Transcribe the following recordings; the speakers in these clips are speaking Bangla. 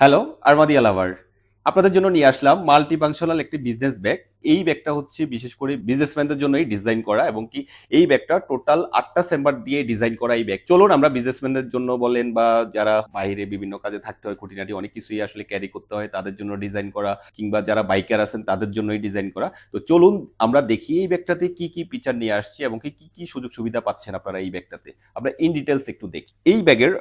হ্যালো আরমাদিয়া লাভার আপনাদের জন্য নিয়ে আসলাম মাল্টি ফাংশনাল একটি বিজনেস ব্যাগ এই ব্যাগটা হচ্ছে বিশেষ করে বিজনেসম্যানদের জন্যই ডিজাইন করা এবং কি এই ব্যাগটা টোটাল আটটা চেম্বার দিয়ে ডিজাইন করা এই ব্যাগ চলুন আমরা বিজনেসম্যানদের জন্য বলেন বা যারা বাইরে বিভিন্ন কাজে থাকতে হয়, খুঁটিনাটি অনেক কিছুই আসলে ক্যারি করতে হয়, তাদের জন্য ডিজাইন করা কিংবা যারা বাইকার আছেন, তাদের জন্যই ডিজাইন করা। তো চলুন আমরা দেখি এই ব্যাগটাতে কি কি ফিচার নিয়ে আসছি এবং কি কি সুযোগ সুবিধা পাচ্ছেন আপনারা এই ব্যাগটাতে। আমরা ইন ডিটেলস একটু দেখি। এই ব্যাগের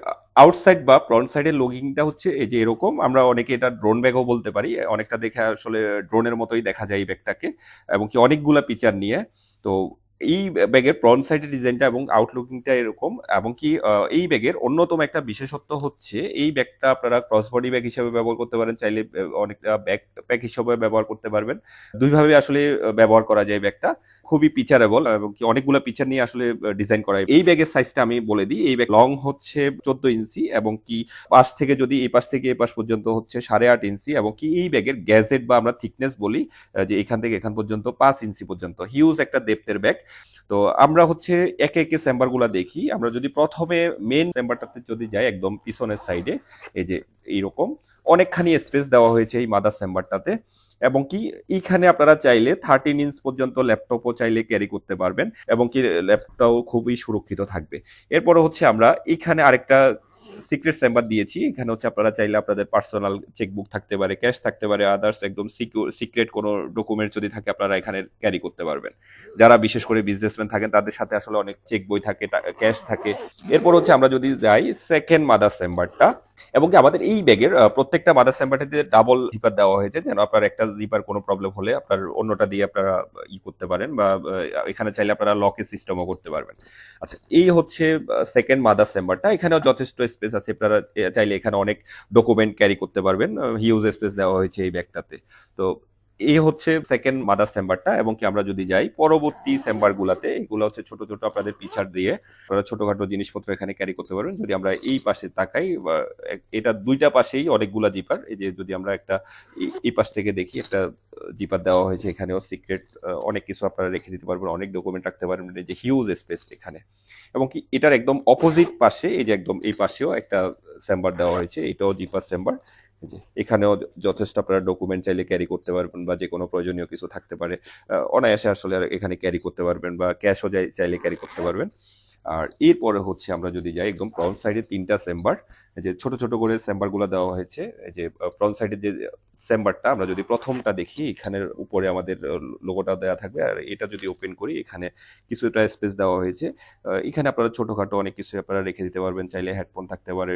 আউটসাইড বা ফ্রন্ট সাইডের লগিংটা হচ্ছে এই যে এরকম। আমরা অনেকে এটা ড্রোন ব্যাগও বলতে পারি। অনেকটা দেখে আসলে ড্রোনের মতোই দেখা যায় এই ব্যাগটাকে এবং কি অনেকগুলা পিচার নিয়ে তো এই ব্যাগের ফ্রন্ট সাইডের ডিজাইনটা এবং আউটলুকিংটা এরকম, এবং কি এই ব্যাগের অন্যতম একটা বিশেষত্ব হচ্ছে, এই ব্যাগটা আপনারা ক্রস বডি ব্যাগ হিসেবে ব্যবহার করতে পারেন, চাইলে অনেকটা ব্যাগ প্যাক হিসেবে ব্যবহার করতে পারবেন। দুইভাবে আসলে ব্যবহার করা যায় ব্যাগটা। খুবই পিচারেবল এবং কি অনেকগুলো পিচার নিয়ে আসলে ডিজাইন করা। এই ব্যাগের সাইজটা আমি বলে দিই, এই ব্যাগ লং হচ্ছে চোদ্দ ইঞ্চি, এবং কি পাশ থেকে যদি এই পাশ থেকে এই পাশ পর্যন্ত হচ্ছে সাড়ে আট ইঞ্চি, এবং কি এই ব্যাগের গ্যাজেট বা আমরা থিকনেস বলি যে এখান থেকে এখান পর্যন্ত পাঁচ ইঞ্চি পর্যন্ত। হিউজ একটা ডেপথের ব্যাগ তো আমরা হচ্ছে একে একে চেম্বারগুলা দেখি। আমরা যদি প্রথমে মেন চেম্বারটাতে যদি যাই একদম পিছনের সাইডে এই যে এইরকম, অনেকখানি স্পেস দেওয়া হয়েছে এই মাদার চেম্বারটাতে এবং কি, এইখানে আপনারা চাইলে থার্টিন ইঞ্চ পর্যন্ত ল্যাপটপও চাইলে ক্যারি করতে পারবেন এবং কি ল্যাপটপটাও খুবই সুরক্ষিত থাকবে। এরপরে হচ্ছে আমরা এখানে আরেকটা সিক্রেট চেম্বার দিয়েছি। এখানে হচ্ছে আপনারা চাইলে আপনাদের পার্সোনাল চেকবুক থাকতে পারে ক্যাশ থাকতে পারে আদার্স একদম সিক্রেট কোনো ডকুমেন্ট যদি থাকে আপনারা এখানে ক্যারি করতে পারবেন। যারা বিশেষ করে বিজনেসম্যান থাকেন, তাদের সাথে আসলে অনেক চেক বই থাকে ক্যাশ থাকে। এরপর হচ্ছে আমরা যদি যাই সেকেন্ড মাদার চেম্বারটা এবং আমাদের এই ব্যাগের প্রত্যেকটা মাদার চেম্বারটাতে ডাবল জিপার দেওয়া হয়েছে, যেন আপনার একটা জিপার কোনো প্রবলেম হলে আপনার অন্যটা দিয়ে আপনারা ই করতে পারেন বা এখানে চাইলে আপনারা লকের সিস্টেমও করতে পারবেন। আচ্ছা এই হচ্ছে সেকেন্ড মাদার সেম্বারটা এখানেও যথেষ্ট স্পেস আছে, আপনারা চাইলে এখানে অনেক ডকুমেন্ট ক্যারি করতে পারবেন হিউজ স্পেস দেওয়া হয়েছে এই ব্যাগটাতে। তো এই হচ্ছে সেকেন্ড মাদার চেম্বারটা এবং কি আমরা যদি যাই, পরবর্তী চেম্বার গুলাতে, এগুলো হচ্ছে ছোট ছোট আপনাদের পিছার দিয়ে আপনারা ছোটখাটো জিনিসপত্র এখানে ক্যারি করতে পারবেন। যদি আমরা এই পাশে তাকাই এটা দুইটা পাশেই অনেকগুলা জিপার এই যে যদি আমরা একটা এই- পাশ থেকে দেখি, একটা জিপার দেওয়া হয়েছে এখানেও সিক্রেট অনেক কিছু আপনারা রেখে দিতে পারবেন, অনেক ডকুমেন্ট রাখতে পারবেন যে হিউজ স্পেস এখানে। এবং কি এটার একদম অপোজিট পাশে, এই যে একদম এই পাশেও একটা চেম্বার দেওয়া হয়েছে, এটাও জিপার চেম্বার এখানেও যথেষ্ট আপনারা ডকুমেন্ট চাইলে ক্যারি করতে পারবেন বা যে কোনো প্রয়োজনীয় কিছু থাকতে পারে। অনায়াসে আসলে এখানে ক্যারি করতে পারবেন বা ক্যাশও চাইলে ক্যারি করতে পারবেন। আর এরপরে হচ্ছে আমরা যদি যাই একদম ফ্রন্ট সাইডে তিনটা চেম্বার যে ছোট ছোট করে চেম্বারগুলো দেওয়া হয়েছে যে ফ্রন্ট সাইডের যে চেম্বারটা আমরা যদি প্রথমটা দেখি, এখানের উপরে আমাদের লোগোটা দেওয়া থাকবে, আর এটা যদি ওপেন করি, এখানে কিছুটা স্পেস দেওয়া হয়েছে। এখানে আপনারা ছোটখাটো অনেক কিছু আপনারা রেখে দিতে পারবেন, চাইলে হেডফোন থাকতে পারে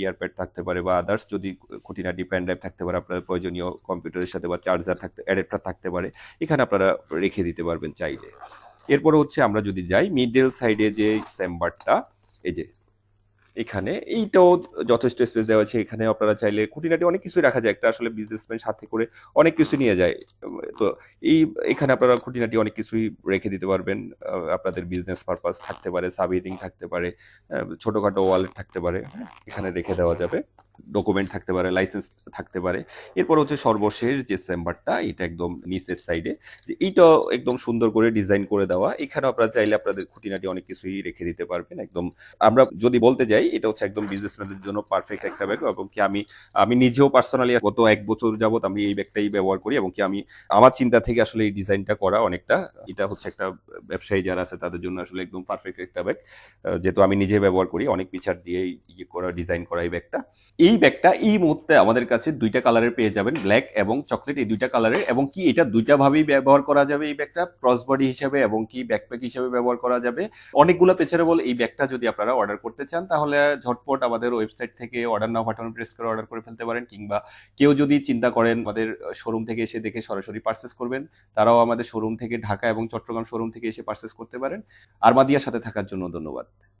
ইয়ারপ্যাড থাকতে পারে, বা আদার্স যদি খুঁটিনাটি পেন ড্রাইভ থাকতে পারে আপনার প্রয়োজনীয় কম্পিউটারের সাথে, বা চার্জার থাকতে অ্যাডাপ্টার থাকতে পারে, এখানে আপনারা রেখে দিতে পারবেন চাইলে। এরপরে হচ্ছে আমরা যদি যাই মিডল সাইডে যে চেম্বারটা এই যে এখানে, এইটাও যথেষ্ট স্পেস দেওয়া আছে। এখানে আপনারা চাইলে খুঁটিনাটি অনেক কিছুই রাখা যায়। একটা আসলে বিজনেসম্যান সাথে করে অনেক কিছু নিয়ে যায়। তো এই, এখানে আপনারা খুঁটিনাটি অনেক কিছুই রেখে দিতে পারবেন। আপনাদের বিজনেস পারপাস থাকতে পারে সাবহিটিং থাকতে পারে ছোটোখাটো ওয়ালেট থাকতে পারে। এখানে রেখে দেওয়া যাবে। ডকুমেন্ট থাকতে পারে লাইসেন্স থাকতে পারে। এরপর হচ্ছে সর্বশেষ যে চেম্বারটা এটা একদম নিচের সাইডে যে এইটাও একদম সুন্দর করে ডিজাইন করে দেওয়া। এখানে আপনারা চাইলে আপনাদের খুঁটিনাটি অনেক কিছুই রেখে দিতে পারবেন, একদম। আমরা যদি বলতে যাই, এটা হচ্ছে একদম বিজনেসম্যানদের জন্য পারফেক্ট একটা ব্যাগ এবং কি আমি আমি নিজেও পার্সোনালি গত এক বছর যাবত আমি এই ব্যাগটাই ব্যবহার করি, এবং কি আমি, আমার চিন্তা থেকে আসলে এই ডিজাইনটা করা অনেকটা, এটা হচ্ছে একটা ব্যবসায়ী যারা আছে, তাদের জন্য আসলে একদম পারফেক্ট একটা ব্যাগ যেহেতু আমি নিজে ব্যবহার করি, অনেক পিছার দিয়ে ইয়ে করা ডিজাইন করা এই ব্যাগটা এই ব্যাগটা এই মুহূর্তে আমাদের কাছে দুইটা কালারের পেয়ে যাবেন, ব্ল্যাক এবং চকলেট এই দুইটা কালারের। এবং কি এটা দুইটা ভাবেই ব্যবহার করা যাবে এই ব্যাগটা? ক্রস বডি হিসেবে এবং কি ব্যাকপ্যাক হিসেবে ব্যবহার করা যাবে? অনেকগুলো পেছনে পেছারেবল এই ব্যাগটা যদি আপনারা অর্ডার করতে চান, তাহলে ঝটপট আমাদের ওয়েবসাইট থেকে অর্ডার নাও বাটন প্রেস করে অর্ডার করে ফেলতে পারেন, কিংবা কেউ যদি চিন্তা করেন আমাদের শোরুম থেকে এসে দেখে সরাসরি পার্চেস করবেন, তারাও আমাদের শোরুম থেকে ঢাকা এবং চট্টগ্রাম শোরুম থেকে এসে পার্চেস করতে পারেন। আরমাদিয়ার সাথে থাকার জন্য ধন্যবাদ।